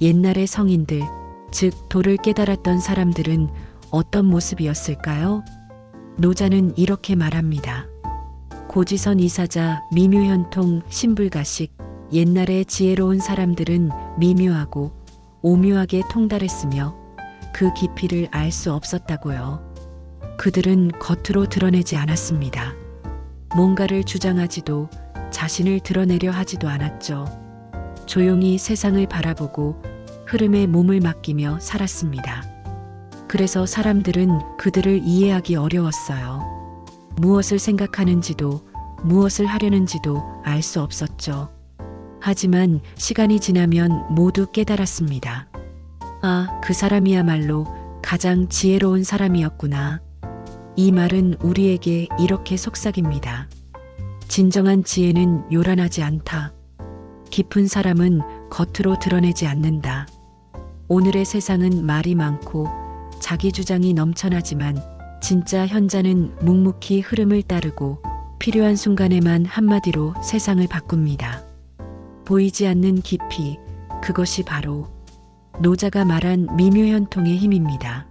옛날의 성인들, 즉 도를 깨달았던 사람들은 어떤 모습이었을까요? 노자는 이렇게 말합니다. 고지선 이사자 미묘현통 신불가식 옛날의 지혜로운 사람들은 미묘하고 오묘하게 통달했으며 그 깊이를 알 수 없었다고요. 그들은 겉으로 드러내지 않았습니다. 뭔가를 주장하지도 자신을 드러내려 하지도 않았죠. 조용히 세상을 바라보고 흐름에 몸을 맡기며 살았습니다. 그래서 사람들은 그들을 이해하기 어려웠어요. 무엇을 생각하는지도 무엇을 하려는지도 알 수 없었죠. 하지만 시간이 지나면 모두 깨달았습니다. 아, 그 사람이야말로 가장 지혜로운 사람이었구나. 이 말은 우리에게 이렇게 속삭입니다. 진정한 지혜는 요란하지 않다. 깊은 사람은 겉으로 드러내지 않는다. 오늘의 세상은 말이 많고 자기 주장이 넘쳐나지만 진짜 현자는 묵묵히 흐름을 따르고 필요한 순간에만 한마디로 세상을 바꿉니다. 보이지 않는 깊이, 그것이 바로 노자가 말한 미묘현통의 힘입니다.